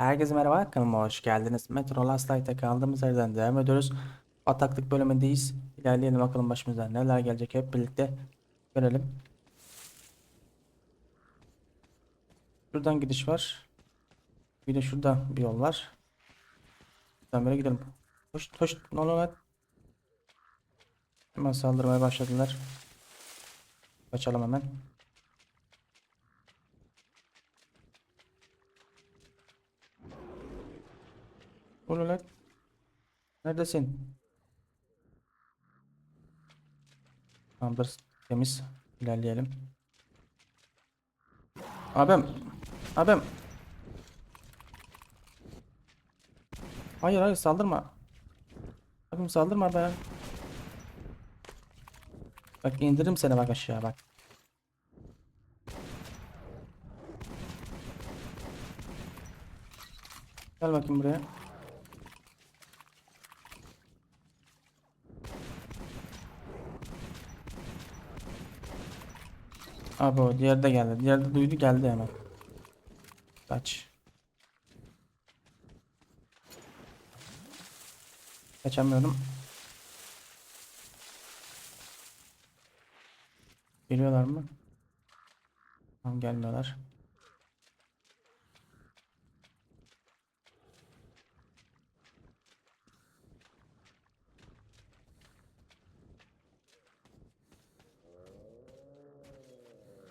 Herkese merhaba kanalıma hoş geldiniz. Metro Last Light'a kaldığımız yerden devam ediyoruz. Ataklık bölümündeyiz. İlerleyelim bakalım başımıza neler gelecek hep birlikte görelim. Şuradan gidiş var. Bir de şurada bir yol var. Buradan böyle gidelim. Hoş hoş ne oluyor? Hemen saldırmaya başladılar. Kaçalım hemen. Ulu lan. Neredesin? Tamamdır. Temiz. İlerleyelim. Abim. Abim. Hayır hayır saldırma. Abim saldırma be. Bak indiririm seni bak aşağı bak. Gel bakayım buraya. Abi o diğer de geldi. Diğer de duydu geldi hemen. Kaç. Kaçamıyorum. Geliyorlar mı? Tamam gelmiyorlar.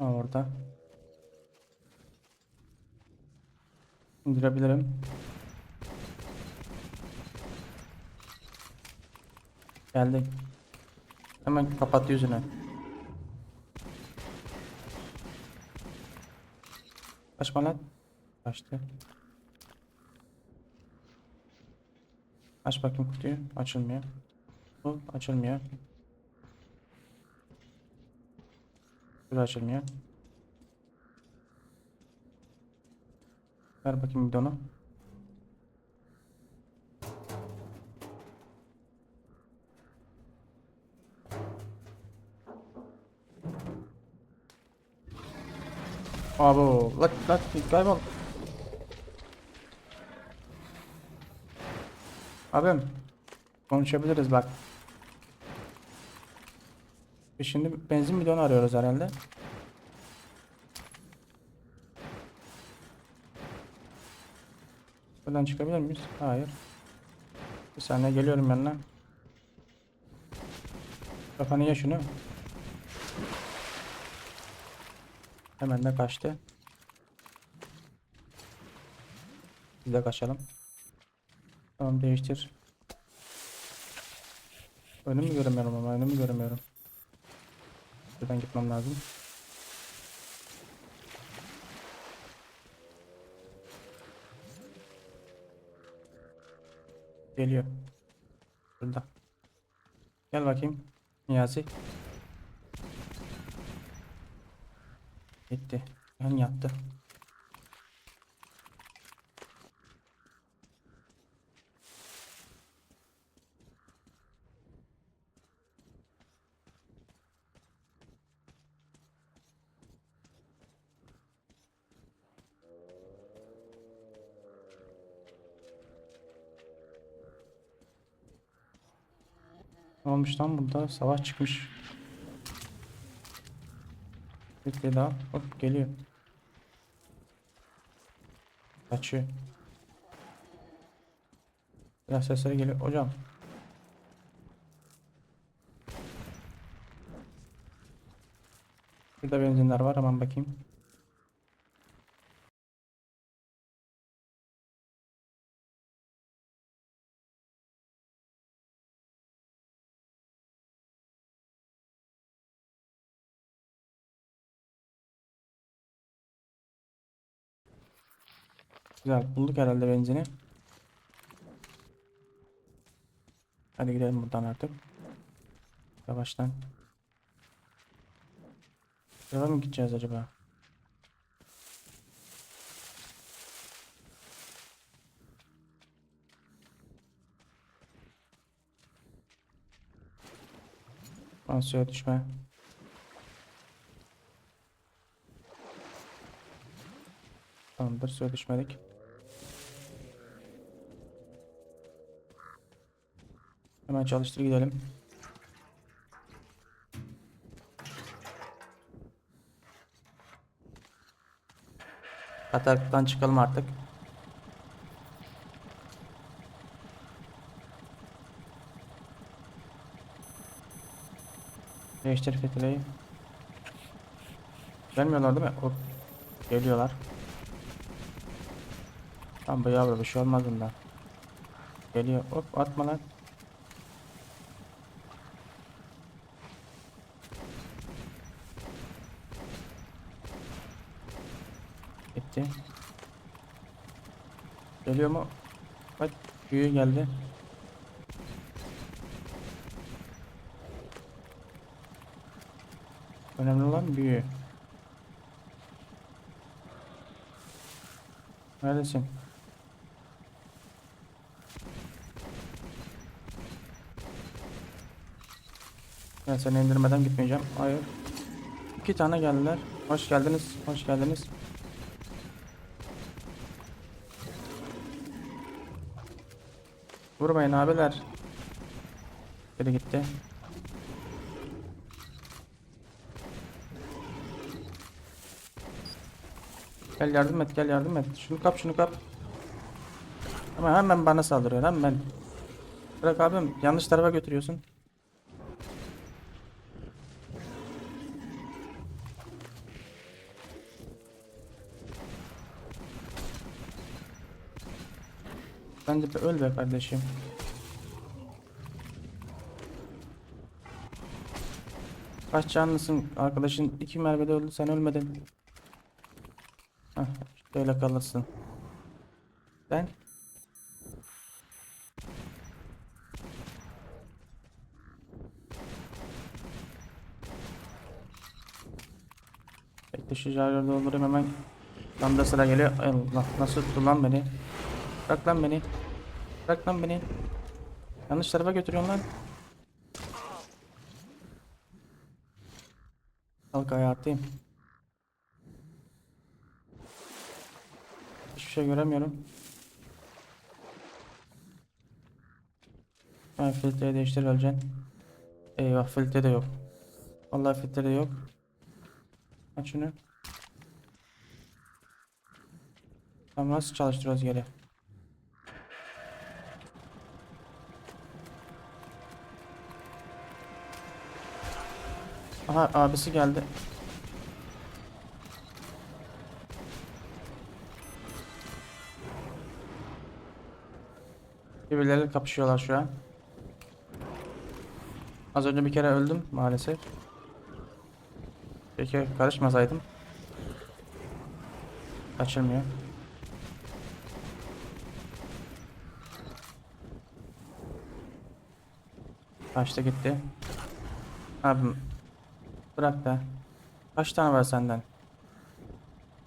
Orada. İndirebilirim. Geldi. Hemen kapat yüzünü. Kaçma lan. Kaçtı. Aç bakayım kutuyu. Açılmıyor. Bu açılmıyor. Şurası açılmıyor. Ver bakayım bidonu. Abo, lat lat kaybol. Abim, konuşabiliriz bak. Biz şimdi benzin bidonu arıyoruz herhalde. Buradan çıkabilir miyiz? Hayır. Bir saniye geliyorum yanına. Kafanı ye şunu. Hemen de kaçtı. Biz de kaçalım. Tamam değiştir. Önümü göremiyorum ama önümü göremiyorum. Buradan gitmem lazım. Geliyor. Burada. Gel bakayım. Niyazi. Gitti. Yan yattı. Ne olmuş lan burada? Savaş çıkmış. Bir daha. Hop geliyor. Kaçıyor. Biraz sesleri geliyor. Hocam. Burada benzinler var. Hemen bakayım. Güzel. Bulduk herhalde benzini. Hadi gidelim buradan artık. Yavaştan. Şuraya mı gideceğiz acaba? Pansiyon düşme. Tamamdır sövüşmedik. Hemen çalıştır gidelim. Katarlıktan çıkalım artık. Değiştir fitileyi. Gelmiyorlar değil mi? Geliyorlar. Tamam bu yavru bir şey olmaz bundan. Geliyor. Hop atma lan. Gitti. Geliyor mu? Bak büyü geldi. Önemli olan büyü. Neredesin? Ben seni indirmeden gitmeyeceğim. Hayır. İki tane geldiler. Hoş geldiniz. Hoş geldiniz. Vurmayın abiler. Biri gitti. Gel yardım et, gel yardım et. Şunu kap, şunu kap. Ama hemen bana saldırıyor, hemen. Bırak abim, yanlış tarafa götürüyorsun. Bence bir öl be kardeşim. Kaç canlısın arkadaşın iki mermide öldü sen ölmedin. Heh, böyle kalırsın. Ben Bekle şu jarları doldurayım hemen. Tam sıra geliyor. Allah nasıl tuttu lan beni? Bırak lan beni. Bırak lan beni. Yanlış tarafa götürüyorsun lan. Kalk atayım. Hiçbir şey göremiyorum. Ben filtreyi değiştir öleceksin. Eyvah filtre de yok. Vallahi filtre de yok. Aç şunu. Tamam nasıl çalıştırıyoruz geri? Aha abisi geldi. Birbirleriyle kapışıyorlar şu an. Az önce bir kere öldüm maalesef. Peki karışmasaydım. Kaçırmıyor. Kaçtı gitti. Abim bırak da. Kaç tane var senden?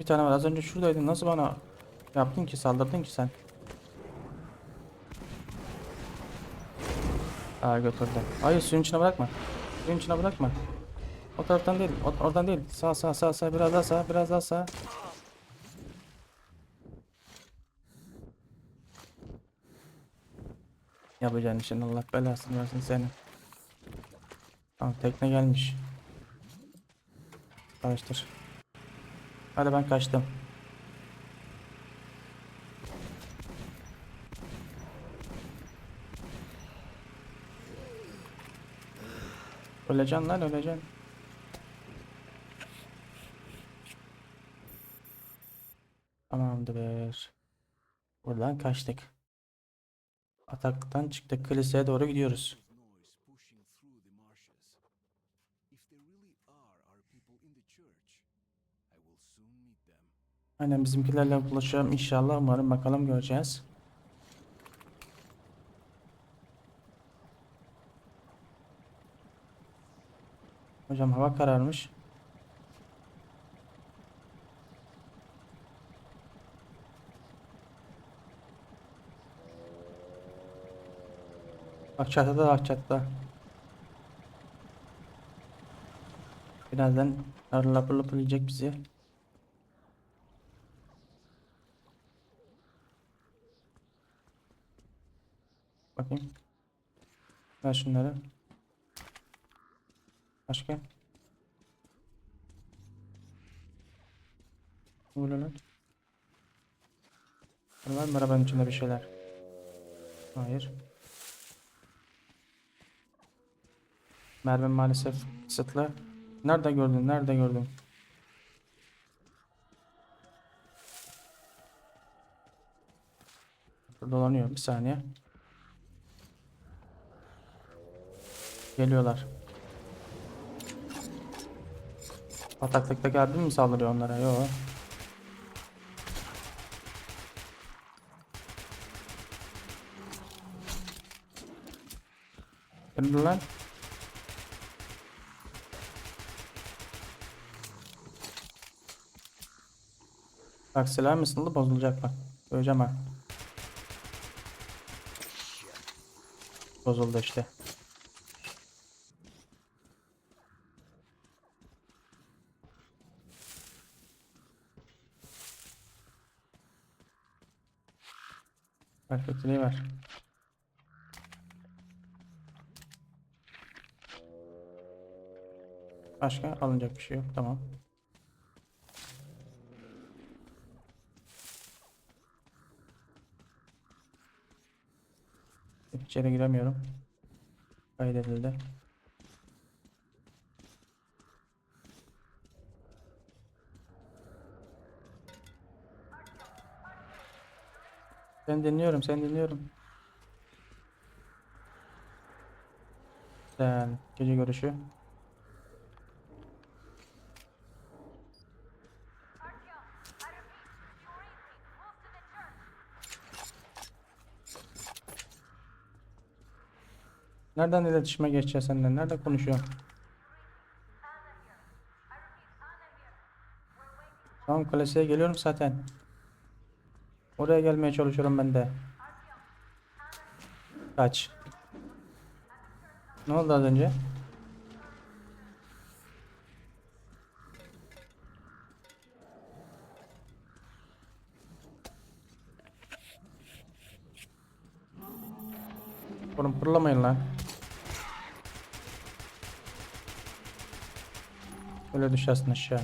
Bir tane var. Az önce şuradaydın. Nasıl bana yaptın ki saldırdın ki sen? Aa götürdü. Hayır suyun içine bırakma. Suyun içine bırakma. O taraftan değil. o- oradan değil. Sağ sağ sağ sağ biraz daha sağ biraz daha sağ. Yapacağın işin Allah belasını versin senin. Tamam tekne gelmiş. Çalıştır. Hadi ben kaçtım. Öleceksin lan öleceksin. Tamamdır. Buradan kaçtık. Ataktan çıktık. Kiliseye doğru gidiyoruz. Aynen bizimkilerle buluşacağım inşallah. Umarım bakalım göreceğiz. Hocam hava kararmış. Bak çatıda bak çatıda. Birazdan lapır lapır bizi. Bakayım. Ver şunları. Başka? Lan? Var mı arabanın içinde bir şeyler? Hayır. Merve maalesef kısıtlı. Nerede gördün? Nerede gördün? Dolanıyor. Bir saniye. Geliyorlar. Bataklıktaki abim mi saldırıyor onlara? Yo. Dur lan. Bak silah mısın bozulacak bak. Söyleyeceğim ha. Bozuldu işte. Perfectliği ver. Başka alınacak bir şey yok. Tamam. İçeri giremiyorum. Kaydedildi. Ben dinliyorum, sen dinliyorum. Güzel. Gece görüşü. Nereden iletişime geçeceğiz senden? Nerede konuşuyorsun? Tamam kalesiye geliyorum zaten. Oraya gelmeye çalışıyorum ben de. Kaç. Ne oldu az önce? Oğlum fırlamayın lan. Böyle düşersin aşağı.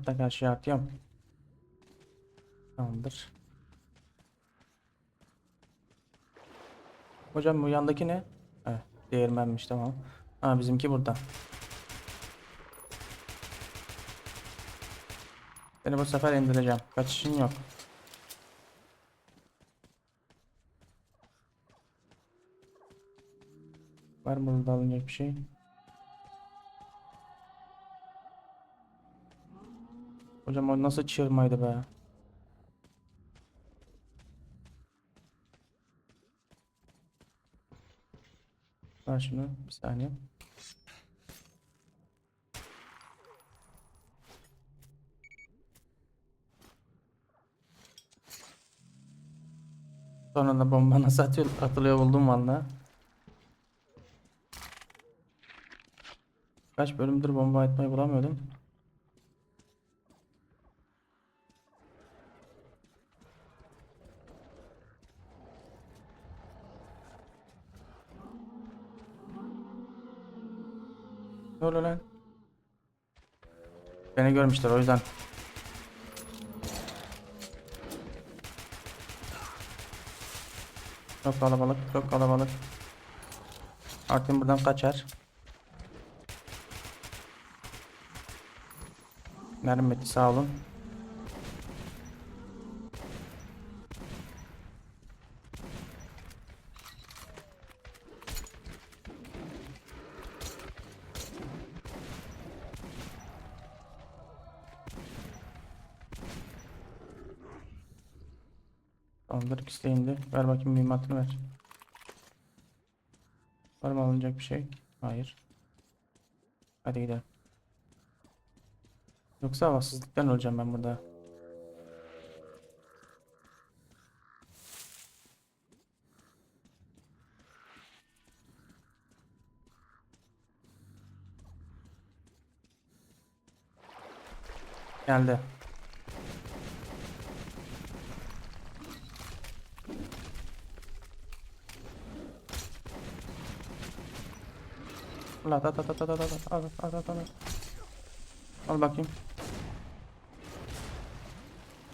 Hatta karşıya atıyorum. Tamamdır. Hocam bu yandaki ne? Evet, değirmenmiş tamam. Ha bizimki burada. Seni bu sefer indireceğim. Kaçışın yok. Var mı burada alınacak bir şey? Hocam o nasıl çığırmaydı be? Ver şunu bir saniye. Sonra da bomba nasıl atıyor, atılıyor buldum valla. Kaç bölümdür bomba atmayı bulamıyordum. Oluyor lan? Beni görmüşler o yüzden. Çok kalabalık, çok kalabalık. Artık buradan kaçar. Mermi sağ olun. Tamamdır ikisi de indi. Ver bakayım mühimmatını ver. Alınacak bir şey? Hayır. Hadi gidelim. Yoksa havasızlıktan öleceğim ben burada. Geldi. Ulan at at at at at at at at at at at. Al bakayım.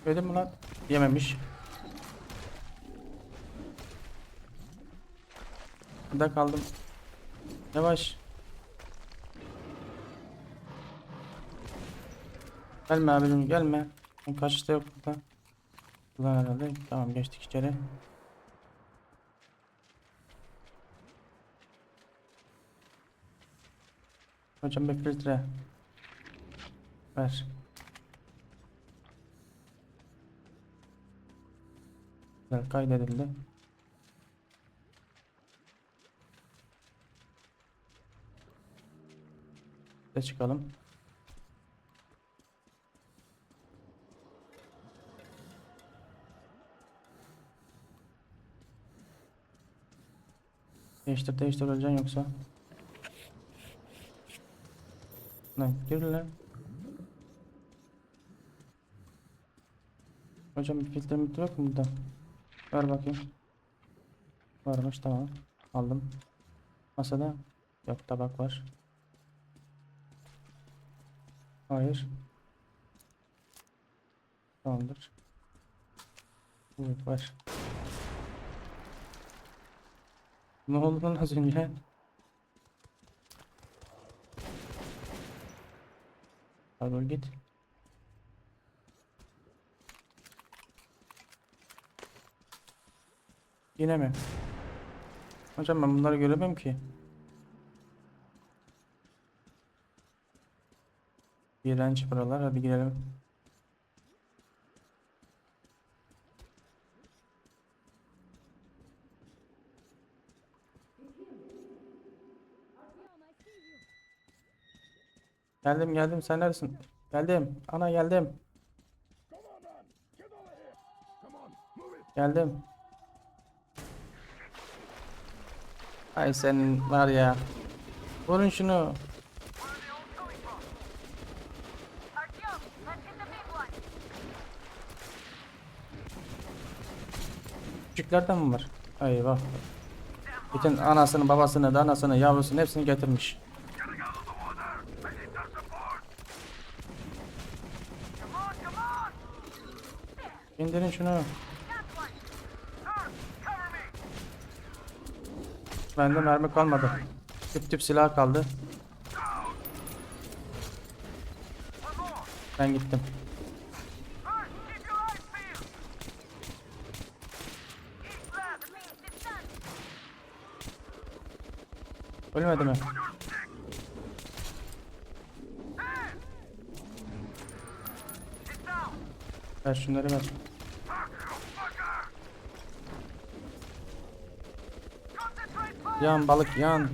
Yedin mi lan? Yememiş. Burada kaldım. Yavaş. Gelme abicim gelme. Kaçta yok burada. Ulan herhalde. Tamam geçtik içeri. Hocam bir filtre. Ver. Güzel kaydedildi. De çıkalım. Değiştir değiştir öleceksin yoksa. Lan gir lan. Hocam bir filtre mitre yok mu burada? Ver bakayım. Varmış tamam. Aldım. Masada yok tabak var. Hayır. Tamamdır. Evet var. Ne oldu lan az önce? Pardon git. Yine mi? Hocam ben bunları göremem ki. İğrenç buralar. Hadi girelim. Geldim geldim sen neredesin? Geldim. Ana geldim. Geldim. Ay senin var ya. Vurun şunu. Küçüklerden mi var? Eyvah. Bütün anasını, babasını, danasını, yavrusunu hepsini getirmiş. İndirin şunu. Bende mermi kalmadı. Tüp tüp silah kaldı. Ben gittim. Ölmedi mi? Ver şunları ver. Yan balık yan.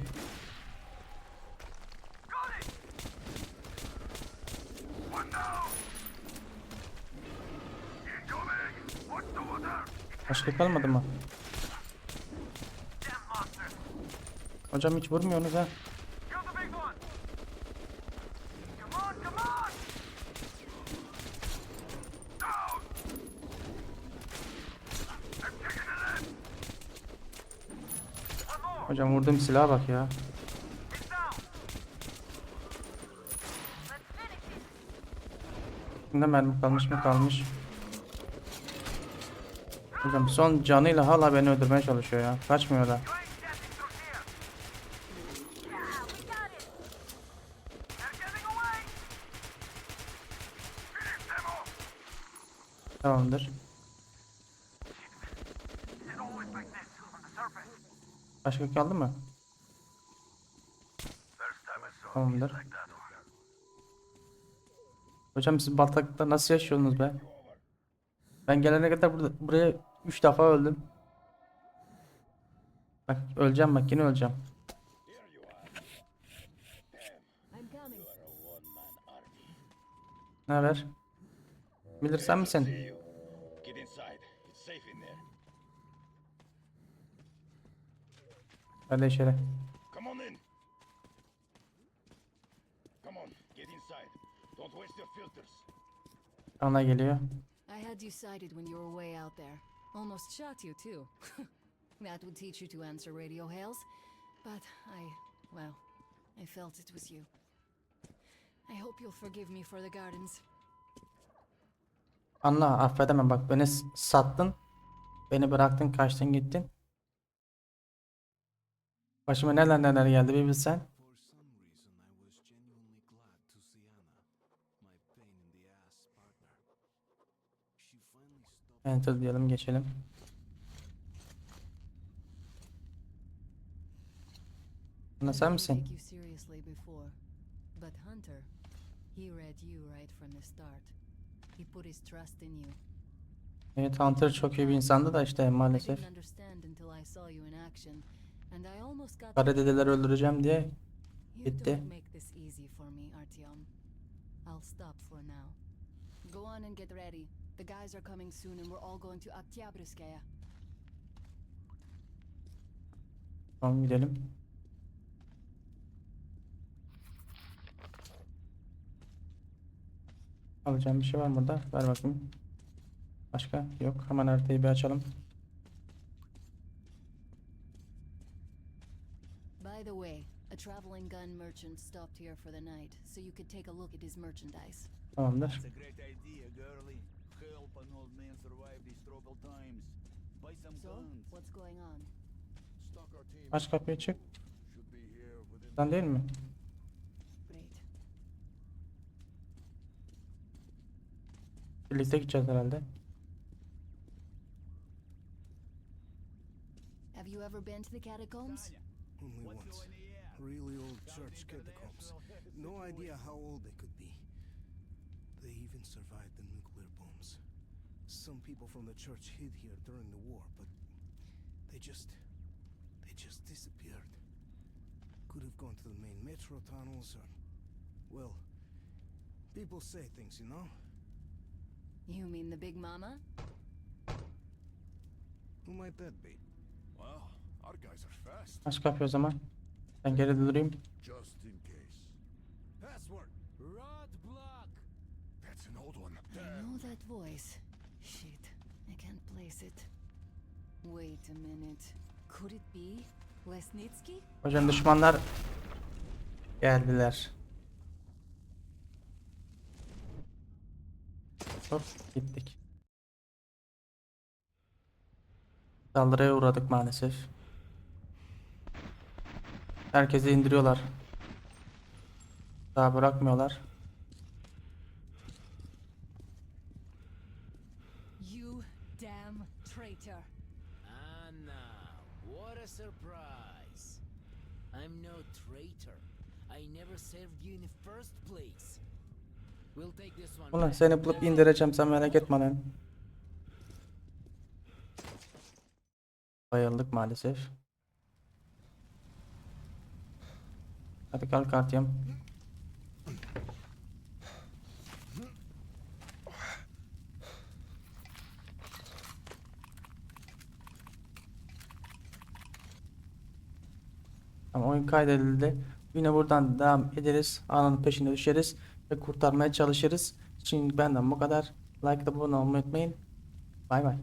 Başka kalmadı şey mı? Hocam hiç vurmuyorsunuz ha. Hocam vurdum silaha bak ya. Ne mermi kalmış mı kalmış. Hocam son canıyla hala beni öldürmeye çalışıyor ya. Kaçmıyor da. Tamamdır. Başka kaldı mı? Tamamdır. Hocam siz bataklıkta nasıl yaşıyorsunuz be? Ben gelene kadar burada, buraya 3 defa öldüm. Bak öleceğim bak yine öleceğim. Ne haber? Miller sen misin? See you. Get inside. It's safe in there. Hadi içeri. Come on in. Come on, get inside. Don't waste your filters. Ana geliyor. I had you sighted when you were way out there. Almost shot you, too. that would teach you to answer radio hails. But I, well, I felt it was you. I hope you'll forgive me for the gardens. Anla affedemem bak beni sattın. Beni bıraktın kaçtın gittin. Başıma neler neler geldi bir bilsen. Enter diyelim geçelim. Ana sen misin? but Hunter, he read you right from the start. He put his trust in you. Evet Hunter çok iyi bir insandı da işte maalesef. Kara dedeleri öldüreceğim diye gitti. Go on and get ready. The guys are coming soon, and we're all going to Oktyabrskaya. Tamam gidelim. Alacağım bir şey var mı burada? Ver bakayım. Başka? Yok. Hemen haritayı bir açalım. By the way, a traveling gun merchant stopped here for the night, so you could take a look at his merchandise. Um, Tamamdır. That's a great idea, girlie. Help an old man survive these troubled times. Buy some So, guns. what's going on? Stalker team Aç kapıyı çık. should be here within. Sen değil mi? Great. Birlikte gideceğiz herhalde. Eh? Have you ever been to the catacombs? Tanya, Only what's once. Really old church catacombs. No idea how old they could be. They even survived the nuclear bombs. Some people from the church hid here during the war, but they just. they just disappeared. Could have gone to the main metro tunnels or. well. People say things, you know? You mean the Big Mama? Who might that be? Well, our guys are fast, Aç kapıyı o zaman. Ben geride durayım. just in case. Password! Roadblock! That's an old one. I know that voice. Shit, I can't place it. Wait a minute. Could it be Lesnitsky? Hocam düşmanlar geldiler. Hop gittik. Saldırıya uğradık maalesef. Herkesi indiriyorlar. Daha bırakmıyorlar. You damn traitor. Anna, what a surprise. I'm no traitor. I never served you in the first place. We'll take this one Ulan seni bulup indireceğim sen merak etme lan. Bayıldık maalesef. Hadi kalk Artyom. Tamam oyun kaydedildi. Yine buradan devam ederiz. Ananın peşine düşeriz ve kurtarmaya çalışırız. Şimdi benden bu kadar. Like da abone olmayı unutmayın. Bay bay.